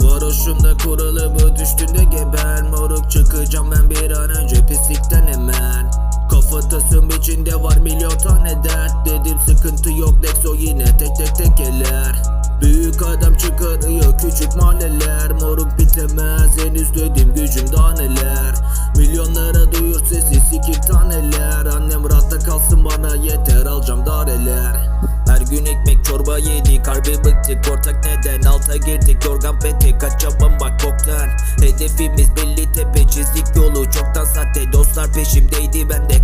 Varoşunda kuralı bu düştüğünde geber. Moruk çıkacağım ben bir an önce pislikten hemen. Kafatasım içinde var milyon tane dert. Dedim sıkıntı yok Dexo yine tek tek tek eller Büyük adam çıkarıyor küçük mahalleler. Moruk bitemez henüz dedim gücüm daha neler. Milyonlara duyur sesi sikir taneler. Annem rahatta kalsın bana yeter alacağım dareler her gün ekmek çorba yedik. Harbi bıktık ortak neden? Alta girdik yorgan petek. Kaçamam bak boktan Hedefimiz belli tepe çizdik yolu. Çoktan sahte dostlar peşimdeydi ben de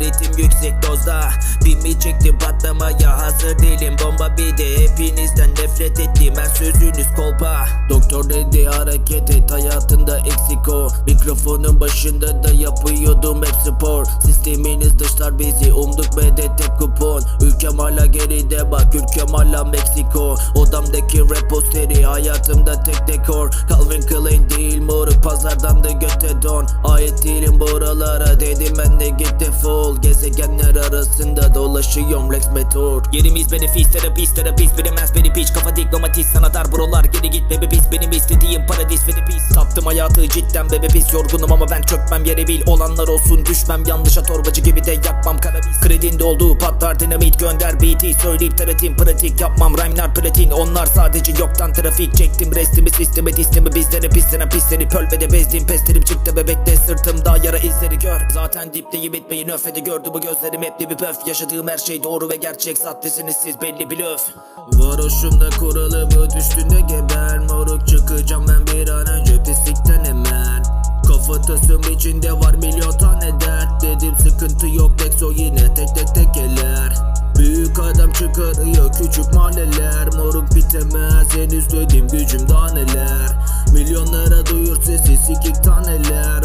ritim yüksek dozda. Pimi çektim patlamaya hazır değilim. Bomba bir de hepinizden nefret ettim. Ben sözünüz kolpa. Doktor dedi hareket et. Hayatında eksik o Mikrofonun başında da yapıyordum hep spor. Sisteminiz dışlar bizi umduk medet hep kupon. Ülkem hala geride bak ülkem hala Meksiko. Odamdaki rap posteri hayatımda tek dekor. Calvin Klein değil moruk. Pazardan da göte don. Ait değilim buralara dedim ben git defol Gezegenler arasında dolaşıyorum Lex Meteor. Yerimiz benefis terapist terapist bilemez beni piç Kafa diplomatist sana dar buralar. Geri git bebe pis Benim istediğim paradis ve de pis Taptım hayatı cidden bebe pis Yorgunum ama ben çökmem yere bil. Olanlar olsun düşmem yanlışa torbacı gibi de yakmam karabis Kredin dolduğu patlar dinamit gönder beat'i Söyleyip teratim pratik yapmam. Rhyme'lar platin Onlar sadece yoktan trafik. Çektim Restimi sistemi distimi bizlere pislenen pisleri Pölvede bezdim. Pesterim çıktı bebekte Sırtımda yara izleri gör. Zaten dipteyim bitmeyi nöfede gördü. Bu gözlerim hep bir pöf. Yaşadığım her şey doğru ve gerçek. Sahtesiniz siz belli blöf Varoşumda kuralı bu. Düştüğünde geber Moruk. Çıkacağım ben bir an önce. Pislikten hemen. Kafatasım içinde var milyon tane dert. Dedim sıkıntı yok Dexo yine tek tek tek eller Büyük adam çıkarıyor küçük mahalleler. Moruk bitemez henüz dedim gücüm daha neler. Milyonlara duyur sesi sikik taneler